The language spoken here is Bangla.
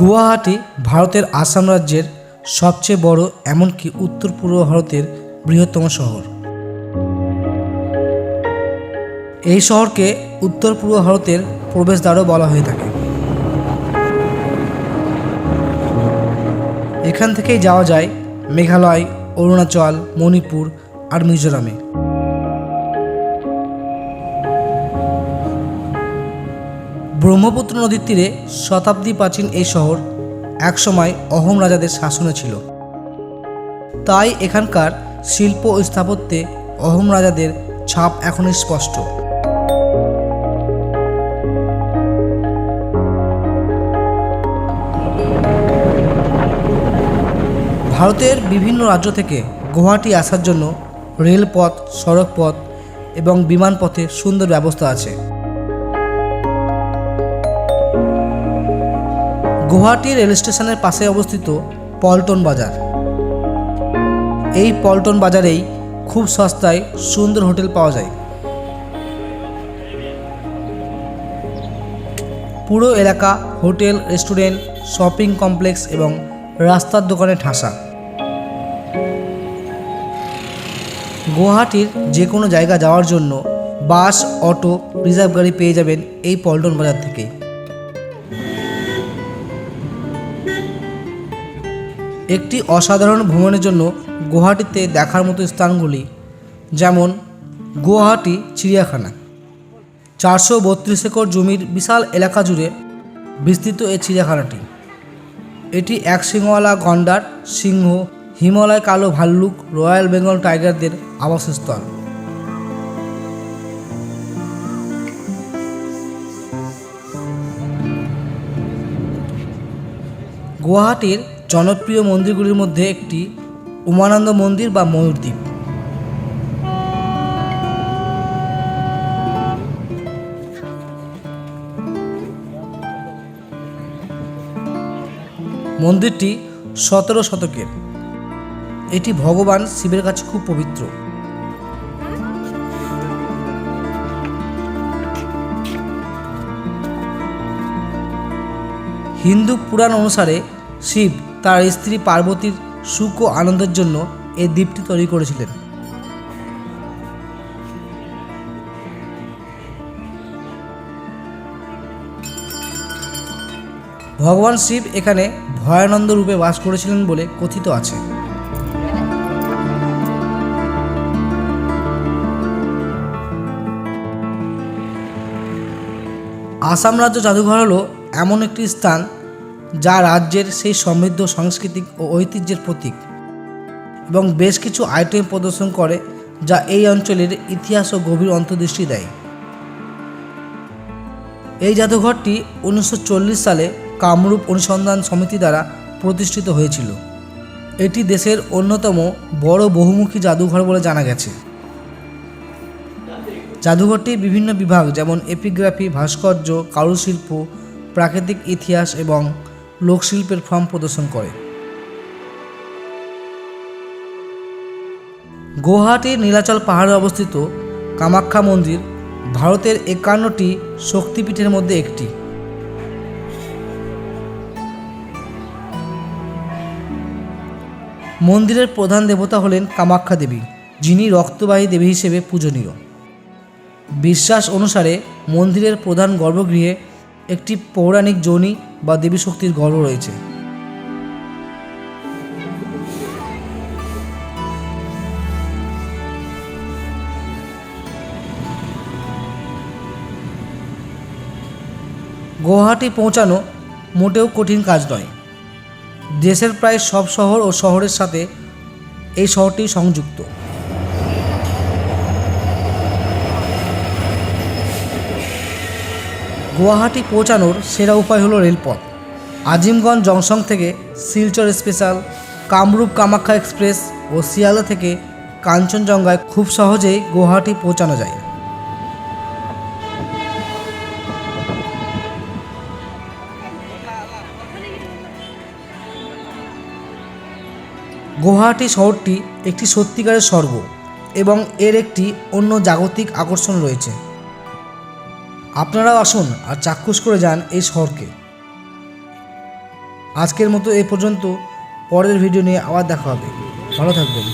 গুয়াহাটি ভারতের আসাম রাজ্যের সবচেয়ে বড়, এমনকি উত্তর পূর্ব ভারতের বৃহত্তম শহর। এই শহরকে উত্তর পূর্ব ভারতের প্রবেশদ্বারও বলা হয়ে থাকে। এখান থেকেই যাওয়া যায় মেঘালয়, অরুণাচল, মণিপুর আর মিজোরামে। ব্রহ্মপুত্র নদীর তীরে শতাব্দী প্রাচীন এই শহর একসময় অহোম রাজাদের শাসনে ছিল। তাই এখানকার শিল্প ও স্থাপত্যে অহোম রাজাদের ছাপ এখনই স্পষ্ট। ভারতের বিভিন্ন রাজ্য থেকে গুয়াহাটি আসার জন্য রেলপথ, সড়কপথ এবং বিমানপথে সুন্দর ব্যবস্থা আছে। গুয়াহাটি রেল স্টেশনের পাশে অবস্থিত পল্টন বাজার। এই পল্টন বাজারেই খুব সস্তায় সুন্দর হোটেল পাওয়া যায়। পুরো এলাকা হোটেল, রেস্টুরেন্ট, শপিং কমপ্লেক্স এবং রাস্তার দোকানে ঠাসা। গুয়াহাটির যে কোনো জায়গা যাওয়ার জন্য বাস, অটো, রিজার্ভ গাড়ি পেয়ে যাবেন এই পল্টন বাজার থেকেই একটি অসাধারণ ভ্রমণের জন্য গুয়াহাটিতে দেখার মতো স্থানগুলি, যেমন গুয়াহাটি চিড়িয়াখানা। চারশো বত্রিশ একর জমির বিশাল এলাকা জুড়ে বিস্তৃত এই চিড়িয়াখানাটি। এটি এক সিংহওয়ালা গন্ডার, সিংহ, হিমালয় কালো ভাল্লুক, রয়্যাল বেঙ্গল টাইগারদের আবাসস্থল। গুয়াহাটির জনপ্রিয় মন্দিরগুলির মধ্যে একটি উমানন্দ মন্দির বা ময়ূরদ্বীপ। মন্দিরটি সতেরো শতকের। এটি ভগবান শিবের কাছে খুব পবিত্র। হিন্দু পুরাণ অনুসারে শিব তার স্ত্রী পার্বতীর সুখ ও আনন্দের জন্য এই দ্বীপটি তৈরি করেছিলেন। ভগবান শিব এখানে ভয়ানন্দ রূপে বাস করেছিলেন বলে কথিত আছে। আসাম রাজ্য জাদুঘর হলো এমন একটি স্থান যা রাজ্যের সেই সমৃদ্ধ সাংস্কৃতিক ও ঐতিহ্যের প্রতীক এবং বেশ কিছু আইটেম প্রদর্শন করে যা এই অঞ্চলের ইতিহাস ও গভীর অন্তর্দৃষ্টি দেয়। এই জাদুঘরটি উনিশশো চল্লিশ সালে কামরূপ অনুসন্ধান সমিতি দ্বারা প্রতিষ্ঠিত হয়েছিল। এটি দেশের অন্যতম বড় বহুমুখী জাদুঘর বলে জানা গেছে। জাদুঘরটি বিভিন্ন বিভাগ যেমন এপিগ্রাফি, ভাস্কর্য, কারুশিল্প, প্রাকৃতিক ইতিহাস এবং লোকশিল্পের ফর্ম প্রদর্শন করে। গুয়াহাটির নীলাচল পাহাড়ে অবস্থিত কামাখ্যা মন্দির ভারতের একান্নটি শক্তিপীঠের মধ্যে একটি। মন্দিরের প্রধান দেবতা হলেন কামাখ্যা দেবী, যিনি রক্তবাহী দেবী হিসেবে পূজনীয়। বিশ্বাস অনুসারে মন্দিরের প্রধান গর্ভগৃহে একটি পৌরাণিক যোনি বা দেবী শক্তির গর্ভ রয়েছে। গুয়াহাটি পৌঁছানো মোটেও কঠিন কাজ নয়। দেশের প্রায় সব শহর ও শহরের সাথে এই শহরটি সংযুক্ত। গুয়াহাটি পৌঁছানোর সেরা উপায় হলো রেলপথ। আজিমগঞ্জ জংশন থেকে শিলচর স্পেশাল, কামরূপ কামাখ্যা এক্সপ্রেস ও শিয়ালদা থেকে কাঞ্চনজঙ্ঘায় খুব সহজেই গুয়াহাটি পৌঁছানো যায়। গুয়াহাটি শহরটি একটি সত্যিকারের স্বর্গ এবং এর একটি অন্য জাগতিক আকর্ষণ রয়েছে। আপনারাও আসুন আর চাক্ষুষ করে যান এই শহরকে। আজকের মতো এ পর্যন্ত। পরের ভিডিও নিয়ে আবার দেখা হবে। ভালো থাকবেন।